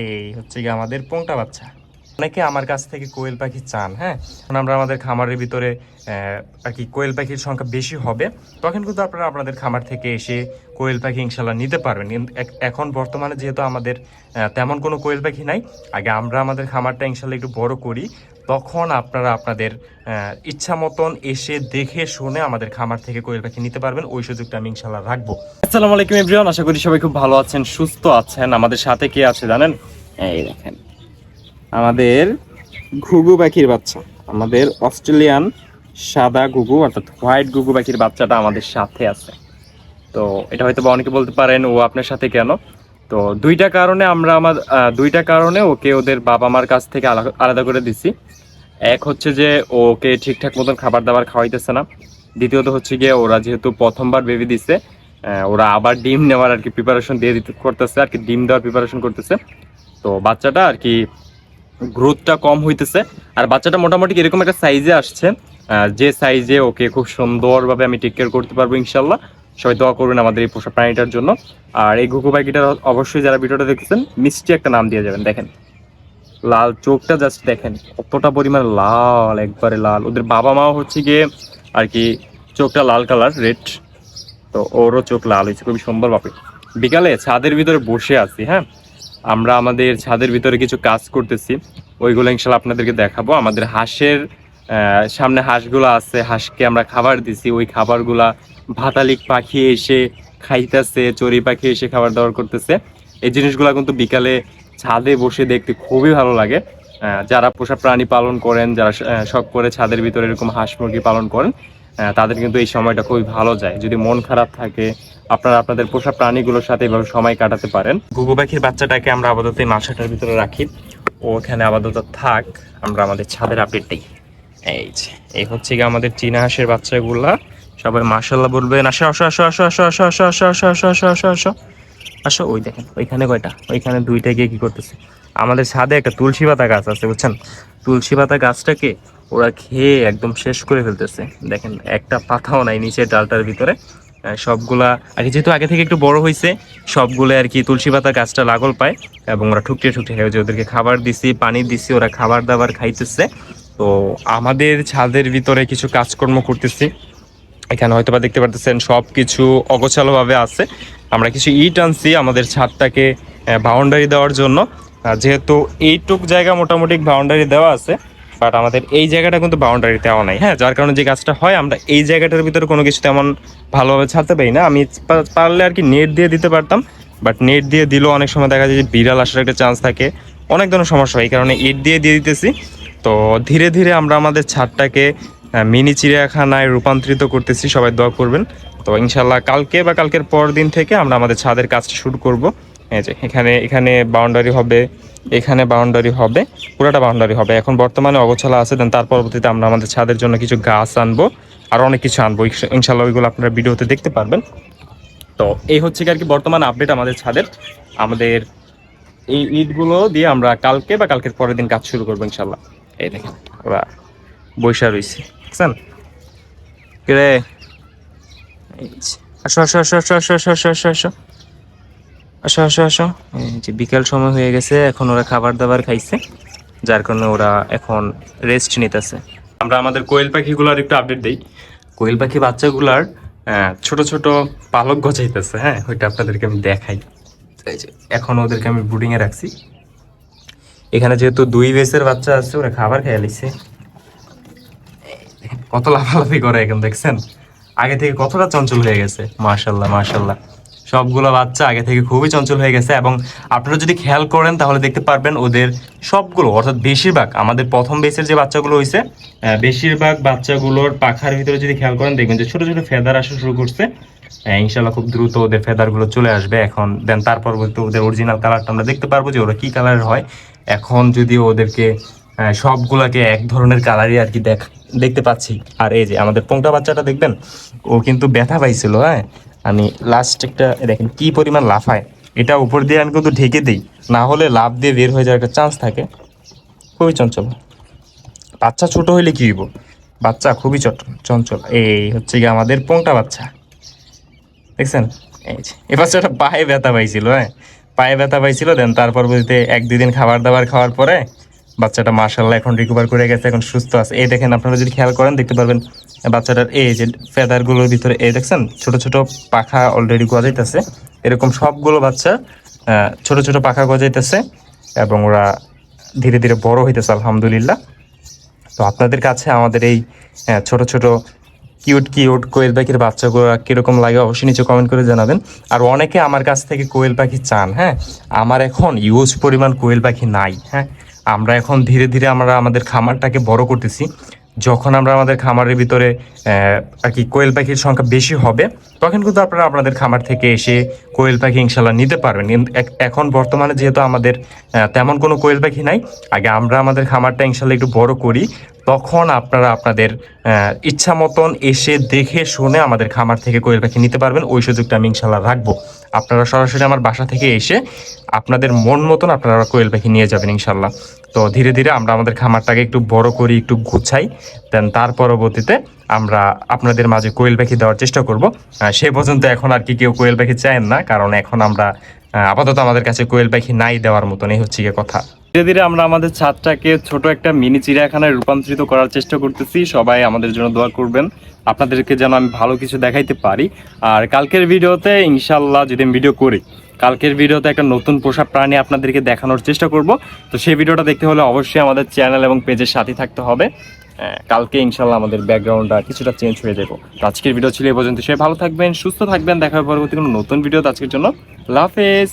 এই হচ্ছে গিয়ে আমাদের পোংটা বাচ্চা। অনেকে আমার কাছ থেকে কোয়েল পাখি চান হ্যাঁ? এখন আমরা আমাদের খামারের ভিতরে আর কি কোয়েল পাখির সংখ্যা বেশি হবে, তখন কিন্তু আপনারা আপনাদের খামার থেকে এসে কোয়েল পাখি ইনশাল্লাহ নিতে পারবেন। এখন বর্তমানে যেহেতু আমাদের তেমন কোনো কোয়েল পাখি নাই, আগে আমরা আমাদের খামারটা ইনশাল্লাহ একটু বড় করি, তখন আপনারা আপনাদের ইচ্ছা মতন এসে দেখে শুনে আমাদের খামার থেকে কোয়েল পাখি নিতে পারবেন, ওই সুযোগটা আমি ইনশাল্লাহ রাখব। আসসালামু আলাইকুম, এভরিওয়ান, আশা করি সবাই খুব ভালো আছেন, সুস্থ আছেন। আমাদের সাথে কে আছে জানেন? এই দেখেন। আমাদের ঘুঘু পাখির বাচ্চা। আমাদের অস্ট্রেলিয়ান সাদা ঘুঘু, অর্থাৎ হোয়াইট ঘুঘু পাখির বাচ্চাটা আমাদের সাথে আছে। তো এটা হয়তো বা অনেকে বলতে পারেন, ও আপনার সাথে কেন? তো দুইটা কারণে আমরা আমার দুইটা কারণে ওকে ওদের বাবা মার কাছ থেকে আলা- আলাদা করে দিছি। এক হচ্ছে যে ওকে ঠিকঠাক মতন খাবার দাবার খাওয়াইতেছে না। দ্বিতীয়ত হচ্ছে গিয়ে ওরা যেহেতু প্রথমবার বেবি দিছে ওরা আবার ডিম নেওয়ার আর কি প্রিপারেশন দিয়ে দিতে, করতেছে, আর কি ডিম দেওয়ার প্রিপারেশন করতেছে। তো বাচ্চাটা আর কি গ্রোথটা কম হইতেছে। আর বাচ্চাটা মোটামুটি এরকম একটা সাইজে আসছে যে সাইজে ওকে খুব সুন্দরভাবে আমি টেক কেয়ার করতে পারব ইনশাল্লাহ। সবাই দোয়া করবেন আমাদের এই পোষা প্রাণীটার জন্য। আর এই ঘুঘু পাখিটার অবশ্যই যারা ভিডিওটা দেখছেন মিষ্টি একটা নাম দিয়ে যাবেন, দেখেন। লাল চোখটা জাস্ট দেখেন, কতটা পরিমাণ লাল, একবারে লাল। ওদের বাবা মাও হচ্ছে গিয়ে আর কি চোখটা লাল কালার রেড তো ওরও চোখ লাল হয়েছে, খুবই সুন্দর ভাবে বিকালে ছাদের ভিতরে বসে আছি হ্যাঁ? আমরা আমাদের ছাদের ভিতরে কিছু কাজ করতেছি। ওইগুলো ইনশাল্লাহ আপনাদেরকে দেখাবো। আমাদের হাঁসের সামনে হাঁসগুলো আছে, হাঁসকে আমরা খাবার দিছি। ওই খাবারগুলা ভাতালিক পাখি এসে খাইতেছে, চড়ি পাখি এসে খাবার দাবার করতেছে। এই জিনিসগুলো কিন্তু বিকালে ছাদে বসে দেখতে খুবই ভালো লাগে। যারা পোষা প্রাণী পালন করেন, যারা শখ করে ছাদের ভিতরে এরকম হাঁস মুরগি পালন করেন তাদের কিন্তু এই সময়টা খুবই ভালো যায় যদি মন খারাপ থাকে আপনারা আপনাদের পোষা প্রাণীগুলোর সাথে এভাবে সময় কাটাতে পারেন গুগু পাখির বাচ্চাটাকে আমরা আপাতত এই ভিতরে রাখি ও ওখানে আপাতত থাক আমরা আমাদের ছাদের আপডেট দিই এই যে এই হচ্ছে গিয়ে আমাদের চীনা হাঁসের বাচ্চাগুলা সবাই মাশাল্লাহ বলবেন আসো আসো আসো আসো আসো আসো আসো আসো আসো আসো আসো আসো আসো আসো ওই দেখেন ওইখানে কয়টা ওইখানে দুইটা গিয়ে কি করতেছে আমাদের ছাদে একটা তুলসী পাতা গাছ আছে বুঝছেন তুলসী পাতা গাছটাকে ওরা খেয়ে একদম শেষ করে ফেলতেছে। দেখেন, একটা পাতাও নাই নিচে ডালটার ভিতরে। সবগুলা, আর কি যেহেতু আগে থেকে একটু বড় হয়েছে সবগুলো আর কি তুলসী পাতা গাছটা লাগল পায় এবং ওরা ঠুকটে ঠুকটে খায়। ওদেরকে খাবার দিছি, পানি দিছি, ওরা খাবার দাবার খাইতেছে। তো আমাদের ছাদের ভিতরে কিছু কাজকর্ম করতেছি। এখানে হয়তো বা দেখতে পারতেছেন সব কিছু অগোছালোভাবে আছে। আমরা কিছু ইট আনছি আমাদের ছাদটাকে বাউন্ডারি দেওয়ার জন্য। যেহেতু এইটুক জায়গা মোটামুটি বাউন্ডারি দেওয়া আছে বাট আমাদের এই জায়গাটা কিন্তু বাউন্ডারি দেওয়া নাই। হ্যাঁ যার কারণে যে গাছটা হয়, আমরা এই জায়গাটার ভিতরে কোনো কিছু তেমন ভালোভাবে ছাড়তে পারি না। আমি পারলে আর কি নেট দিয়ে দিতে পারতাম বাট নেট দিয়ে দিলেও অনেক সময় দেখা যায় যে বিড়াল আসার একটা চান্স থাকে। অনেক ধরনের সমস্যা হয়, এই কারণে ইট দিয়ে দিয়ে দিতেছি। তো ধীরে ধীরে আমরা আমাদের ছাদটাকে মিনি চিড়িয়াখানায় রূপান্তরিত করতেছি, সবাই দোয়া করবেন। তো ইনশাল্লাহ কালকে বা কালকের পর দিন থেকে আমরা আমাদের ছাদের কাজটা শুরু করব। এই যে এখানে এখানে বাউন্ডারি হবে এখানে বাউন্ডারি হবে পুরোটা বাউন্ডারি হবে। এখন বর্তমানে অগোছালা আছে দেন তার পরবর্তীতে আমরা আমাদের ছাদের জন্য কিছু গাছ আনব আর অনেক কিছু আনব। ইনশাল্লাহ ওইগুলো আপনারা ভিডিওতে দেখতে পারবেন। তো এই হচ্ছে কি আর কি বর্তমান আপডেট আমাদের ছাদের। আমাদের এই ইটগুলো দিয়ে আমরা কালকে বা কালকের পরের দিন কাজ শুরু করব ইনশাল্লাহ। এই দেখেন ওরা বৈশা রয়েছে এই যে, আসো আসো আসো আসো আসো আসো আসো আসো। আসো আসো আসো। যে বিকেল সময় হয়ে গেছে, এখন ওরা খাবার দাবার খাইছে, যার কারণে ওরা এখন রেস্ট নিতেছে। আমরা আমাদের কোয়েল পাখিগুলোর একটু আপডেট দিই। কোয়েল পাখি বাচ্চাগুলার ছোট ছোট পালক গজাইতেছে হ্যাঁ? ওইটা আপনাদেরকে আমি দেখাই। এখন ওদেরকে আমি ব্রুডিং এ রাখছি। এখানে যেহেতু দুই বেসের বাচ্চা আছে, ওরা খাবার খেয়ে লিছে কত লাফালাফি করে এখন, দেখছেন? আগে থেকে কতটা চঞ্চল হয়ে গেছে, মাশাল্লাহ মাশাল্লাহ। সবগুলো বাচ্চা আগে থেকে খুবই চঞ্চল হয়ে গেছে এবং আপনারা যদি খেয়াল করেন তাহলে দেখতে পারবেন ওদের সবগুলো, অর্থাৎ বেশিরভাগ, আমাদের প্রথম বেসের যে বাচ্চাগুলো হয়েছে বেশিরভাগ বাচ্চাগুলোর পাখার ভিতরে যদি খেয়াল করেন, দেখবেন যে ছোট ছোট ফেদার আসা শুরু করছে। ইনশাল্লাহ খুব দ্রুত ওদের ফেদারগুলো চলে আসবে। এখন দেন তার পরবর্তী ওদের অরিজিনাল কালারটা আমরা দেখতে পারব যে ওরা কি কালারের হয়। এখন যদি ওদেরকে সবগুলাকে এক ধরনের কালারই আর কি দেখ দেখতে পাচ্ছি। আর এই যে আমাদের পোংটা বাচ্চাটা দেখবেন, ও কিন্তু ব্যথা পাইছিল হ্যাঁ? আমি লাস্ট একটা দেখেন, কি পরিমাণ লাফায় এটা উপর দিয়ে আমি কিন্তু ঢেকে দিই। না হলে লাভ দিয়ে বের হয়ে যাওয়ার একটা চান্স থাকে। খুবই চঞ্চল। বাচ্চা ছোট হইলে কি হইব? বাচ্চা খুবই চট, চঞ্চল। এই হচ্ছে গিয়ে আমাদের পোংটা বাচ্চা। দেখছেন? এই যে বাচ্চাটা পায়ে ব্যথা পাইছিল হ্যাঁ? পায়ে ব্যথা পাইছিল, দেন তারপর বলতে এক দুদিন খাবার দাবার খাওয়ার পরে বাচ্চাটা মার্শাল্লাহ এখন রিকভার করে গেছে, এখন সুস্থ আছে। এই দেখেন, আপনারা যদি খেয়াল করেন, দেখতে পারবেন বাচ্চাটার এই যে ফেদারগুলোর ভিতরে, এই দেখছেন, ছোট ছোট পাখা অলরেডি গজাইতেছে। এরকম সবগুলো বাচ্চা ছোট ছোট পাখা গজাইতেছে এবং ওরা ধীরে ধীরে বড় হইতেছে, আলহামদুলিল্লাহ। তো আপনাদের কাছে আমাদের এই ছোট ছোট কিউট কিউট কোয়েল পাখির বাচ্চাগুলো কীরকম লাগে, অবশ্যই নিচে কমেন্ট করে জানাবেন। আর অনেকে আমার কাছ থেকে কোয়েল পাখি চান হ্যাঁ? আমার এখন ইউজ পরিমাণ কোয়েল পাখি নাই হ্যাঁ? আমরা এখন ধীরে ধীরে আমরা আমাদের খামারটাকে বড় করতেছি। যখন আমরা আমাদের খামারের ভিতরে আর কি কোয়েল পাখির সংখ্যা বেশি হবে, তখন কিন্তু আপনারা আপনাদের খামার থেকে এসে কোয়েল পাখি ইনশাল্লাহ নিতে পারবেন। এখন বর্তমানে যেহেতু আমাদের তেমন কোনো কোয়েল পাখি নাই, আগে আমরা আমাদের খামারটা ইনশাল্লাহ একটু বড় করি। তখন আপনারা আপনাদের ইচ্ছা মতন এসে দেখে শুনে আমাদের খামার থেকে কোয়েল পাখি নিতে পারবেন। ওই সুযোগটা আমি ইনশাল্লাহ রাখব। আপনারা সরাসরি আমার বাসা থেকে এসে আপনাদের মন মতন আপনারা কোয়েল পাখি নিয়ে যাবেন ইনশাল্লাহ। তো ধীরে ধীরে আমরা আমাদের খামারটাকে একটু বড় করি, একটু গুছাই, দেন তার পরবর্তীতে আমরা আপনাদের মাঝে কোয়েল পাখি দেওয়ার চেষ্টা করব। সে পর্যন্ত এখন আর কি কেউ কোয়েল পাখি চায় না, কারণ এখন আমরা আপাতত আমাদের কাছে কোয়েল পাখি নাই দেওয়ার মতন এই হচ্ছে গিয়ে কথা। ধীরে ধীরে আমরা আমাদের ছাদটাকে ছোট একটা মিনি চিড়িয়াখানায় রূপান্তরিত করার চেষ্টা করতেছি। সবাই আমাদের জন্য দোয়া করবেন। আপনাদেরকে যেন আমি ভালো কিছু দেখাইতে পারি। আর কালকের ভিডিওতে ইনশাল্লাহ যদি আমি ভিডিও করি, কালকের ভিডিওতে একটা নতুন পোষা প্রাণী আপনাদেরকে দেখানোর চেষ্টা করব। তো সেই ভিডিওটা দেখতে হলে অবশ্যই আমাদের চ্যানেল এবং পেজের সাথে থাকতে হবে। কালকে ইনশাল্লাহ আমাদের ব্যাকগ্রাউন্ডটা কিছুটা চেঞ্জ হয়ে যাব। তো আজকের ভিডিও ছিল এই পর্যন্ত। সে ভালো থাকবেন, সুস্থ থাকবেন। দেখা হবে পরবর্তী কোনো নতুন ভিডিও আজকের জন্য। হাফেজ।